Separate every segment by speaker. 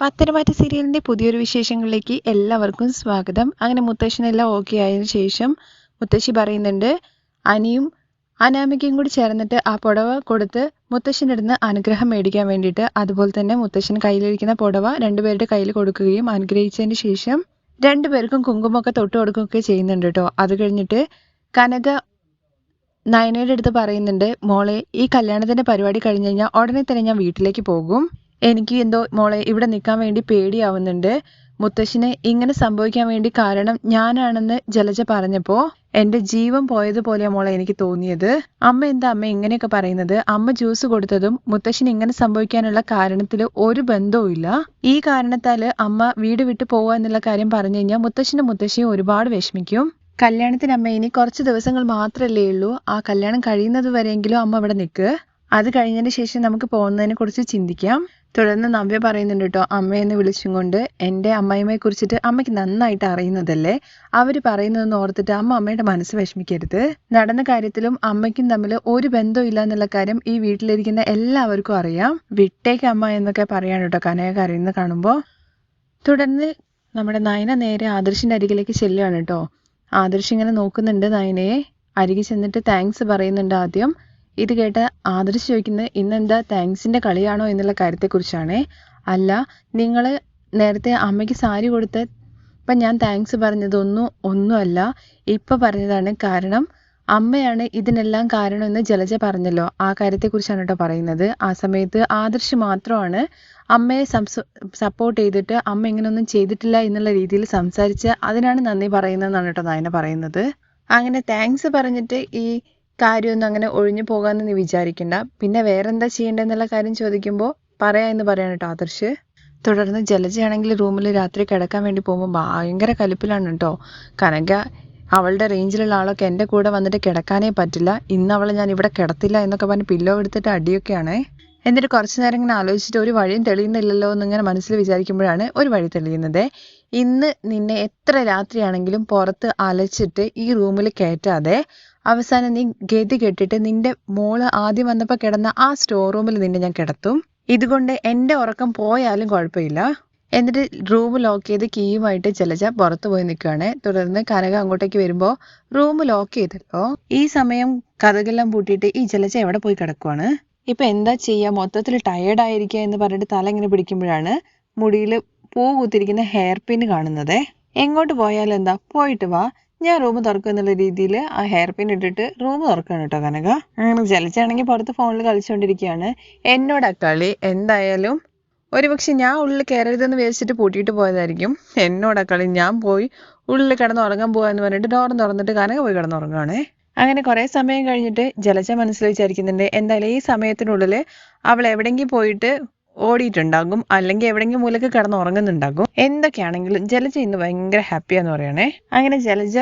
Speaker 1: പത്തനംതിട്ട സീരിയലിന്റെ പുതിയൊരു വിശേഷങ്ങളിലേക്ക് എല്ലാവർക്കും സ്വാഗതം. അങ്ങനെ മുത്തശ്ശനെല്ലാം ഓക്കെ ആയതിനു ശേഷം മുത്തശ്ശി പറയുന്നുണ്ട് അനിയും അനാമികയും കൂടി ചേർന്നിട്ട് ആ പുടവ കൊടുത്ത് മുത്തശ്ശന്റെ അടുത്ത് അനുഗ്രഹം മേടിക്കാൻ വേണ്ടിയിട്ട് അതുപോലെ തന്നെ മുത്തശ്ശൻ കയ്യിലിരിക്കുന്ന പുടവ രണ്ടുപേരുടെ കയ്യിൽ കൊടുക്കുകയും അനുഗ്രഹിച്ചതിന് ശേഷം രണ്ടുപേർക്കും കുങ്കുമൊക്കെ തൊട്ട് കൊടുക്കുകയൊക്കെ ചെയ്യുന്നുണ്ട് കേട്ടോ അത് കഴിഞ്ഞിട്ട് കനക നയനയുടെ അടുത്ത് പറയുന്നുണ്ട് മോളെ ഈ കല്യാണത്തിന്റെ പരിപാടി കഴിഞ്ഞ് കഴിഞ്ഞാൽ ഉടനെ തന്നെ ഞാൻ വീട്ടിലേക്ക് പോകും. എനിക്ക് എന്തോ മോളെ ഇവിടെ നിൽക്കാൻ വേണ്ടി പേടിയാവുന്നുണ്ട്. മുത്തശ്ശിന് ഇങ്ങനെ സംഭവിക്കാൻ വേണ്ടി കാരണം ഞാനാണെന്ന് ജലജ പറഞ്ഞപ്പോ എന്റെ ജീവൻ പോയതുപോലെയാ മോളെ എനിക്ക് തോന്നിയത്. അമ്മ എന്താ അമ്മ ഇങ്ങനെയൊക്കെ പറയുന്നത്? അമ്മ ജ്യൂസ് കൊടുത്തതും മുത്തശ്ശിന് ഇങ്ങനെ സംഭവിക്കാനുള്ള കാരണത്തിൽ ഒരു ബന്ധവും ഇല്ല. ഈ കാരണത്താൽ അമ്മ വീട് വിട്ടു പോവുക എന്നുള്ള കാര്യം പറഞ്ഞു കഴിഞ്ഞാൽ മുത്തശ്ശിനും മുത്തശ്ശിയും ഒരുപാട് വിഷമിക്കും. കല്യാണത്തിന് അമ്മ ഇനി കുറച്ച് ദിവസങ്ങൾ മാത്രമല്ലേ ഉള്ളൂ. ആ കല്യാണം കഴിയുന്നത് വരെയെങ്കിലും അമ്മ ഇവിടെ നിൽക്ക് അത് കഴിഞ്ഞതിന് ശേഷം നമുക്ക് പോകുന്നതിനെ കുറിച്ച് ചിന്തിക്കാം. തുടർന്ന് നവ്യ പറയുന്നുണ്ട് കേട്ടോ അമ്മയെന്ന് വിളിച്ചും കൊണ്ട് എന്റെ അമ്മായിമ്മയെ കുറിച്ചിട്ട് അമ്മയ്ക്ക് നന്നായിട്ട് അറിയുന്നതല്ലേ? അവർ പറയുന്നതെന്ന് ഓർത്തിട്ട് അമ്മ അമ്മയുടെ മനസ്സ് വിഷമിക്കരുത്. നടന്ന കാര്യത്തിലും അമ്മയ്ക്കും തമ്മിൽ ഒരു ബന്ധവും ഇല്ല എന്നുള്ള കാര്യം ഈ വീട്ടിലിരിക്കുന്ന എല്ലാവർക്കും അറിയാം. വിട്ടേക്ക് അമ്മ എന്നൊക്കെ പറയാണ് കേട്ടോ കനക കരയുന്ന കാണുമ്പോൾ തുടർന്ന് നമ്മുടെ നയന നേരെ ആദർശിന്റെ അരികിലേക്ക് ചെല്ലുകയാണ് കേട്ടോ. ആദർശ് ഇങ്ങനെ നോക്കുന്നുണ്ട് നയനയെ. അരികിൽ ചെന്നിട്ട് താങ്ക്സ് പറയുന്നുണ്ട് ആദ്യം. ഇത് കേട്ട് ആദർശ് ചോദിക്കുന്നത് ഇന്നെന്താ താങ്ക്സിന്റെ കളിയാണോ എന്നുള്ള കാര്യത്തെക്കുറിച്ചാണേ. അല്ല നിങ്ങൾ നേരത്തെ അമ്മയ്ക്ക് സാരി കൊടുത്ത ഇപ്പം ഞാൻ താങ്ക്സ് പറഞ്ഞതൊന്നും ഒന്നുമല്ല ഇപ്പം പറഞ്ഞതാണ് കാരണം അമ്മയാണ് ഇതിനെല്ലാം കാരണമെന്ന് ജലജ പറഞ്ഞല്ലോ. ആ കാര്യത്തെക്കുറിച്ചാണ് കേട്ടോ പറയുന്നത്. ആ സമയത്ത് ആദർശ് മാത്രമാണ് അമ്മയെ സപ്പോർട്ട് ചെയ്തിട്ട് അമ്മ ഇങ്ങനെയൊന്നും ചെയ്തിട്ടില്ല എന്നുള്ള രീതിയിൽ സംസാരിച്ച് അതിനാണ് നന്ദി പറയുന്നതെന്നാണ് കേട്ടോ നായന പറയുന്നത്. അങ്ങനെ താങ്ക്സ് പറഞ്ഞിട്ട് ഈ കാര്യമൊന്നും അങ്ങനെ ഒഴിഞ്ഞു പോകാമെന്ന് നീ വിചാരിക്കണ്ട. പിന്നെ വേറെന്താ ചെയ്യേണ്ടതെന്നുള്ള കാര്യം ചോദിക്കുമ്പോൾ പറയാ എന്ന് പറയാണ് കേട്ടോ ആദർശ്. തുടർന്ന് ജലജയാണെങ്കിൽ റൂമിൽ രാത്രി കിടക്കാൻ വേണ്ടി പോകുമ്പോൾ ഭയങ്കര കലിപ്പിലാണ് കേട്ടോ. കനക അവളുടെ റേഞ്ചിലുള്ള ആളൊക്കെ എന്റെ കൂടെ വന്നിട്ട് കിടക്കാനേ പറ്റില്ല. ഇന്ന് അവളെ ഞാൻ ഇവിടെ കിടത്തില്ല എന്നൊക്കെ പറഞ്ഞ് പില്ലോ എടുത്തിട്ട് അടിയൊക്കെയാണേ. എന്നിട്ട് കുറച്ചു നേരം ഇങ്ങനെ ആലോചിച്ചിട്ട് ഒരു വഴിയും തെളിയുന്നില്ലല്ലോ എന്നിങ്ങനെ മനസ്സിൽ വിചാരിക്കുമ്പോഴാണ് ഒരു വഴി തെളിയുന്നത്. ഇന്ന് നിന്നെ എത്ര രാത്രിയാണെങ്കിലും പുറത്ത് അലച്ചിട്ട് ഈ റൂമിൽ കയറ്റാതെ അവസാനം നീ ഗതി കെട്ടിട്ട് നിന്റെ മോൾ ആദ്യം വന്നപ്പോൾ കിടന്ന ആ സ്റ്റോർ റൂമിൽ നിന്നെ ഞാൻ കിടത്തും. ഇതുകൊണ്ട് എന്റെ ഉറക്കം പോയാലും കുഴപ്പമില്ല. എന്നിട്ട് റൂം ലോക്ക് ചെയ്ത് കീയുമായിട്ട് ജലജ പുറത്തു പോയി നിൽക്കുകയാണ് തുടർന്ന് കനക അങ്ങോട്ടേക്ക് വരുമ്പോൾ റൂം ലോക്ക് ചെയ്തല്ലോ. ഈ സമയം കഥകെല്ലാം പൂട്ടിയിട്ട് ഈ ജലജ എവിടെ പോയി കിടക്കുവാണ്? ഇപ്പൊ എന്താ ചെയ്യാ? മൊത്തത്തിൽ ടയേർഡ് ആയിരിക്കുക എന്ന് പറഞ്ഞിട്ട് തല ഇങ്ങനെ പിടിക്കുമ്പോഴാണ് മുടിയിൽ പൂ കുത്തിരിക്കുന്ന ഹെയർ പിൻ കാണുന്നത്. എങ്ങോട്ട് പോയാലും എന്താ? പോയിട്ട് വാ. ഞാൻ റൂം തുറക്കും എന്നുള്ള രീതിയിൽ ആ ഹെയർ പിൻ ഇട്ടിട്ട് റൂം തുറക്കുകയാണ് കേട്ടോ കനക. അങ്ങനെ ജലിച്ചാണെങ്കിൽ പുറത്ത് ഫോണിൽ കളിച്ചുകൊണ്ടിരിക്കുകയാണ് എന്നോടാ കളി എന്തായാലും ഒരുപക്ഷെ ഞാൻ ഉള്ളിൽ കയറരുതെന്ന് വിചാരിച്ചിട്ട് പൂട്ടിയിട്ട് പോയതായിരിക്കും. എന്നോടാ കളി ഞാൻ പോയി ഉള്ളിൽ കിടന്ന് ഉറങ്ങാൻ പോകാന്ന് പറഞ്ഞിട്ട് ഡോറും തുറന്നിട്ട് കനക പോയി കിടന്നുറങ്ങുകയാണേ അങ്ങനെ കുറേ സമയം കഴിഞ്ഞിട്ട് ജലജ മനസ്സിൽ വിചാരിക്കുന്നുണ്ട് എന്തായാലും ഈ സമയത്തിനുള്ളിൽ അവൾ എവിടെയെങ്കിലും പോയിട്ട് ഓടിയിട്ടുണ്ടാകും. അല്ലെങ്കിൽ എവിടെയെങ്കിലും മൂലക്ക് കിടന്ന് ഉറങ്ങുന്നുണ്ടാകും. എന്തൊക്കെയാണെങ്കിലും ജലജ ഇന്ന് ഭയങ്കര ഹാപ്പിയാന്ന് പറയണേ. അങ്ങനെ ജലജ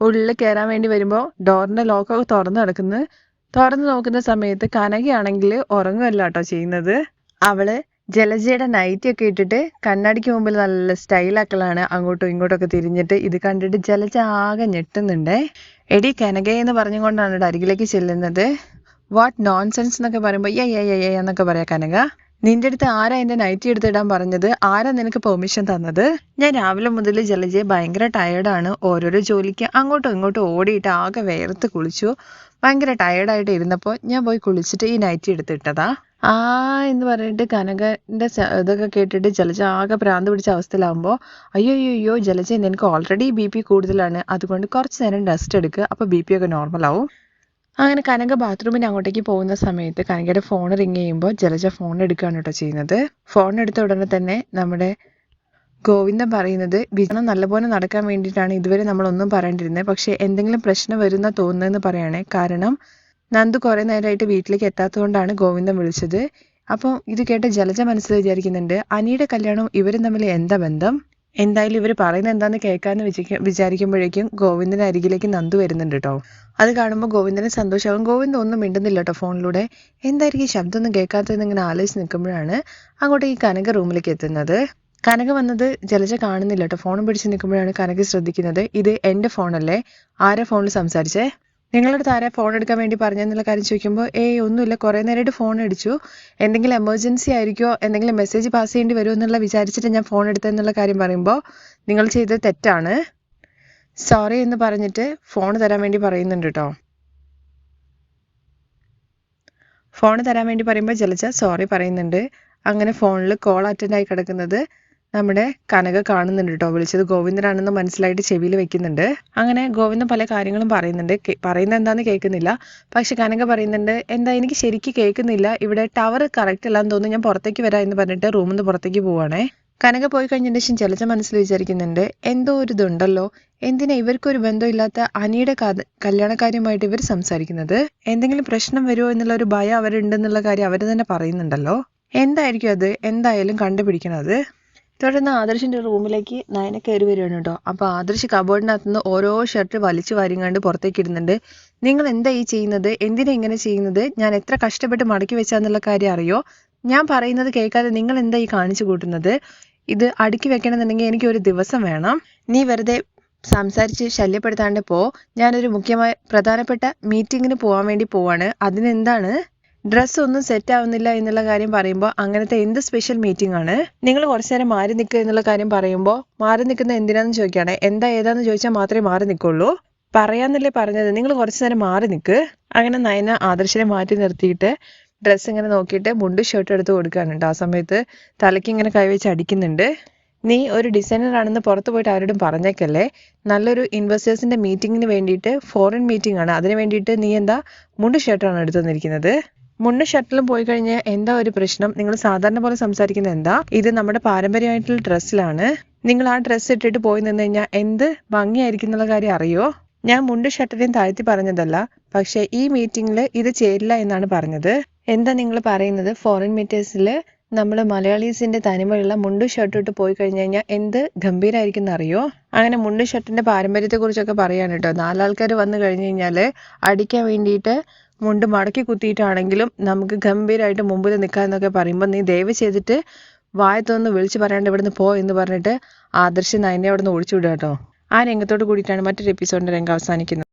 Speaker 1: ഉള്ളിൽ കയറാൻ വേണ്ടി വരുമ്പോൾ ഡോറിന്റെ ലോക്കൊക്കെ തുറന്നു കിടക്കുന്നത് തുറന്നു നോക്കുന്ന സമയത്ത് കനകയാണെങ്കിൽ ഉറങ്ങുമല്ല കേട്ടോ ചെയ്യുന്നത്. അവൾ ജലജയുടെ നൈറ്റി ഒക്കെ ഇട്ടിട്ട് കണ്ണാടിക്ക് മുമ്പിൽ നല്ല സ്റ്റൈലാക്കലാണ് അങ്ങോട്ടും ഇങ്ങോട്ടും ഒക്കെ തിരിഞ്ഞിട്ട് ഇത് കണ്ടിട്ട് ജലജ ആകെ ഞെട്ടുന്നുണ്ടേ. എടി കനക എന്ന് പറഞ്ഞുകൊണ്ടാണ് അരികിലേക്ക് ചെല്ലുന്നത്. വാട്ട് നോൺസെൻസ് എന്നൊക്കെ പറയുമ്പോൾ എന്നൊക്കെ പറയാ കനക. നിന്റെ അടുത്ത് ആരാ എന്റെ നൈറ്റി എടുത്തിടാൻ പറഞ്ഞത്? ആരാ നിനക്ക് പെർമിഷൻ തന്നത്? ഞാൻ രാവിലെ മുതൽ ജലജയെ ഭയങ്കര ടയേർഡാണ് ഓരോരോ ജോലിക്ക് അങ്ങോട്ടും ഇങ്ങോട്ടും ഓടിയിട്ട് ആകെ വേർത്ത് കുളിച്ചു. ഭയങ്കര ടയേർഡായിട്ട് ഇരുന്നപ്പോൾ ഞാൻ പോയി കുളിച്ചിട്ട് ഈ നൈറ്റി എടുത്തിട്ടതാ. ആ എന്ന് പറഞ്ഞിട്ട് കനകന്റെ ഇതൊക്കെ കേട്ടിട്ട് ജലജ ആകെ ഭ്രാന്ത് പിടിച്ച അവസ്ഥയിലാകുമ്പോൾ അയ്യോ അയ്യോ അയ്യോ ജലജ നിനക്ക് ഓൾറെഡി ബി പി കൂടുതലാണ്. അതുകൊണ്ട് കുറച്ച് നേരം റെസ്റ്റ് എടുക്കുക അപ്പോൾ ബി പി ഒക്കെ നോർമൽ ആവും. അങ്ങനെ കനക ബാത്റൂമിന് അങ്ങോട്ടേക്ക് പോകുന്ന സമയത്ത് കനകയുടെ ഫോൺ റിങ് ചെയ്യുമ്പോൾ ജലജ ഫോൺ എടുക്കുകയാണ് കേട്ടോ ചെയ്യുന്നത്. ഫോൺ എടുത്ത ഉടനെ തന്നെ നമ്മുടെ ഗോവിന്ദൻ പറയുന്നത് വിജയം നല്ലപോലെ നടക്കാൻ വേണ്ടിയിട്ടാണ് ഇതുവരെ നമ്മളൊന്നും പറയേണ്ടിരുന്നത് പക്ഷേ എന്തെങ്കിലും പ്രശ്നം വരുന്ന തോന്നുന്നതെന്ന് പറയണേ. കാരണം നന്ദു കുറെ നേരമായിട്ട് വീട്ടിലേക്ക് എത്താത്തതുകൊണ്ടാണ് ഗോവിന്ദൻ വിളിച്ചത്. അപ്പോൾ ഇത് കേട്ട ജലജ മനസ്സിൽ വിചാരിക്കുന്നുണ്ട് അനിയുടെ കല്യാണവും ഇവരും തമ്മിൽ എന്താ ബന്ധം? എന്തായാലും ഇവർ പറയുന്നത് എന്താന്ന് കേൾക്കാന്ന് വിചാരിക്ക വിചാരിക്കുമ്പോഴേക്കും ഗോവിന്ദന് അരികിലേക്ക് നന്ദു വരുന്നുണ്ട് കേട്ടോ അത് കാണുമ്പോൾ ഗോവിന്ദന് സന്തോഷമാകും ഗോവിന്ദൻ ഒന്നും മിണ്ടുന്നില്ല കേട്ടോ ഫോണിലൂടെ. എന്തായിരിക്കും ശബ്ദമൊന്നും കേൾക്കാത്തതെന്ന് ഇങ്ങനെ ആലോചിച്ച് നിൽക്കുമ്പോഴാണ് അങ്ങോട്ട് ഈ കനക റൂമിലേക്ക് എത്തുന്നത്. കനക വന്നത് ജലജ കാണുന്നില്ല കേട്ടോ ഫോണും പിടിച്ച് നിൽക്കുമ്പോഴാണ് കനക ശ്രദ്ധിക്കുന്നത്. ഇത് എന്റെ ഫോണല്ലേ? ആരെ ഫോണിൽ സംസാരിച്ചേ? നിങ്ങളുടെ താരെ ഫോൺ എടുക്കാൻ വേണ്ടി പറഞ്ഞെന്നുള്ള കാര്യം ചോദിക്കുമ്പോൾ ഏയ് ഒന്നുമില്ല. കുറേ നേരമായിട്ട് ഫോൺ അടിച്ചു. എന്തെങ്കിലും എമർജൻസി ആയിരിക്കോ എന്തെങ്കിലും മെസ്സേജ് പാസ് ചെയ്യേണ്ടി വരുമോ എന്നുള്ള വിചാരിച്ചിട്ട് ഞാൻ ഫോൺ എടുത്തതെന്നുള്ള കാര്യം പറയുമ്പോൾ നിങ്ങൾ ചെയ്തത് തെറ്റാണ്. സോറി എന്ന് പറഞ്ഞിട്ട് ഫോൺ തരാൻ വേണ്ടി പറയുന്നുണ്ട് കേട്ടോ ഫോൺ തരാൻ വേണ്ടി പറയുമ്പോൾ ജലജ സോറി പറയുന്നുണ്ട്. അങ്ങനെ ഫോണിൽ കോൾ അറ്റൻഡ് ആയി കിടക്കുന്നത് നമ്മുടെ കനക കാണുന്നുണ്ട് കേട്ടോ. വിളിച്ചത് ഗോവിന്ദനാണെന്ന് മനസ്സിലായിട്ട് ചെവിയിൽ വെക്കുന്നുണ്ട്. അങ്ങനെ ഗോവിന്ദൻ പല കാര്യങ്ങളും പറയുന്നുണ്ട്. പറയുന്നത് എന്താണെന്ന് കേൾക്കുന്നില്ല. പക്ഷെ കനക പറയുന്നുണ്ട് എന്താ എനിക്ക് ശരിക്കും കേൾക്കുന്നില്ല. ഇവിടെ ടവർ കറക്റ്റ് അല്ലാന്ന് തോന്നുന്നു. ഞാൻ പുറത്തേക്ക് വരാം എന്ന് പറഞ്ഞിട്ട് റൂമിൽ നിന്ന് പുറത്തേക്ക് പോവാണേ. കനക പോയി കഴിഞ്ഞതിന് ശേഷം ജലജ മനസ്സിൽ വിചാരിക്കുന്നുണ്ട് എന്തോ ഒരു ഇതുണ്ടല്ലോ. എന്തിനാ ഇവർക്കൊരു ബന്ധമില്ലാത്ത അനിയുടെ കല്യാണക്കാര്യമായിട്ട് ഇവർ സംസാരിക്കുന്നത്? എന്തെങ്കിലും പ്രശ്നം വരുമോ എന്നുള്ള ഒരു ഭയം അവരുണ്ടെന്നുള്ള കാര്യം അവർ തന്നെ പറയുന്നുണ്ടല്ലോ. എന്തായിരിക്കും അത്? എന്തായാലും കണ്ടുപിടിക്കണത് തുടർന്ന് ആദർശിന്റെ റൂമിലേക്ക് നയന കയറി വരികയാണ് കേട്ടോ. അപ്പൊ ആദർശ് കബോർഡിനകത്ത് നിന്ന് ഓരോ ഷർട്ട് വലിച്ചു വാരിങ്ങാണ്ട് പുറത്തേക്ക് ഇടുന്നുണ്ട്. നിങ്ങൾ എന്താ ഈ ചെയ്യുന്നത്? എന്തിനാ ഇങ്ങനെ ചെയ്യുന്നത്? ഞാൻ എത്ര കഷ്ടപ്പെട്ട് മടക്കി വെച്ചാന്നുള്ള കാര്യം അറിയോ? ഞാൻ പറയുന്നത് കേൾക്കാതെ നിങ്ങൾ എന്താ ഈ കാണിച്ചു കൂട്ടുന്നത്? ഇത് അടുക്കി വെക്കണമെന്നുണ്ടെങ്കിൽ എനിക്ക് ഒരു ദിവസം വേണം. നീ വെറുതെ സംസാരിച്ച് ശല്യപ്പെടുത്താണ്ട് പോ. ഞാനൊരു മുഖ്യമായ പ്രധാനപ്പെട്ട മീറ്റിങ്ങിന് പോകാൻ വേണ്ടി പോവാണ്. അതിനെന്താണ്? ഡ്രസ്സ് ഒന്നും സെറ്റ് ആവുന്നില്ല എന്നുള്ള കാര്യം പറയുമ്പോൾ അങ്ങനത്തെ എന്ത് സ്പെഷ്യൽ മീറ്റിംഗ് ആണ്? നിങ്ങൾ കുറച്ചു നേരം മാറി നിൽക്കുക എന്നുള്ള കാര്യം പറയുമ്പോൾ മാറി നിൽക്കുന്ന എന്തിനാന്ന് ചോദിക്കുകയാണ്. എന്താ ഏതാന്ന് ചോദിച്ചാൽ മാത്രമേ മാറി നിൽക്കുള്ളൂ. പറയാന്നല്ലേ പറഞ്ഞത്. നിങ്ങൾ കുറച്ചു നേരം മാറി നിൽക്ക്. അങ്ങനെ നയന ആദർശനെ മാറ്റി നിർത്തിയിട്ട് ഡ്രസ്സ് ഇങ്ങനെ നോക്കിയിട്ട് മുണ്ട് ഷർട്ട് എടുത്ത് കൊടുക്കാനുണ്ട്. ആ സമയത്ത് തലയ്ക്ക് ഇങ്ങനെ കൈവച്ച് അടിക്കുന്നുണ്ട്. നീ ഒരു ഡിസൈനർ ആണെന്ന് പുറത്ത് പോയിട്ട് ആരോടും പറഞ്ഞേക്കല്ലേ? നല്ലൊരു ഇൻവെസ്റ്റേഴ്സിന്റെ മീറ്റിങ്ങിന് വേണ്ടിയിട്ട് ഫോറിൻ മീറ്റിംഗ് ആണ്. അതിന് വേണ്ടിയിട്ട് നീ എന്താ മുണ്ട് ഷർട്ടാണ് എടുത്തു തന്നിരിക്കുന്നത് മുണ്ട് ഷർട്ടിലും പോയി കഴിഞ്ഞാൽ എന്താ ഒരു പ്രശ്നം? നിങ്ങൾ സാധാരണ പോലെ സംസാരിക്കുന്നത് എന്താ? ഇത് നമ്മുടെ പാരമ്പര്യമായിട്ടുള്ള ഡ്രസ്സിലാണ്. നിങ്ങൾ ആ ഡ്രസ്സ് ഇട്ടിട്ട് പോയി നിന്ന് കഴിഞ്ഞാൽ എന്ത് ഭംഗിയായിരിക്കും എന്നുള്ള കാര്യം അറിയോ? ഞാൻ മുണ്ട് ഷർട്ടിനെയും താഴ്ത്തി പറഞ്ഞതല്ല. പക്ഷേ ഈ മീറ്റിംഗിൽ ഇത് ചേരില്ല എന്നാണ് പറഞ്ഞത്. എന്താ നിങ്ങൾ പറയുന്നത്? ഫോറിൻ മീറ്റേഴ്സിൽ നമ്മൾ മലയാളീസിന്റെ തനിമയുള്ള മുണ്ട് ഷർട്ട് ഇട്ട് പോയി കഴിഞ്ഞു കഴിഞ്ഞാൽ എന്ത് ഗംഭീരമായിരിക്കും എന്നറിയോ? അങ്ങനെ മുണ്ട് ഷർട്ടിന്റെ പാരമ്പര്യത്തെ കുറിച്ചൊക്കെ പറയാണ് കേട്ടോ. നാലാൾക്കാർ വന്നു കഴിഞ്ഞു കഴിഞ്ഞാൽ അടിക്കാൻ വേണ്ടിയിട്ട് മുണ്ട് മടക്കി കുത്തിയിട്ടാണെങ്കിലും നമുക്ക് ഗംഭീരമായിട്ട് മുമ്പിൽ നിൽക്കാം എന്നൊക്കെ പറയുമ്പോൾ നീ ദയവ് ചെയ്തിട്ട് വായത്തൊന്ന് വിളിച്ചു പറയാണ്ട് ഇവിടുന്ന് പോ എന്ന് പറഞ്ഞിട്ട് ആദർശ നയനെ അവിടെ നിന്ന് ഒഴിച്ചു വിടുക കേട്ടോ. ആ രംഗത്തോട് കൂടിയിട്ടാണ് മറ്റൊരു എപ്പിസോഡിന്റെ രംഗം അവസാനിക്കുന്നത്.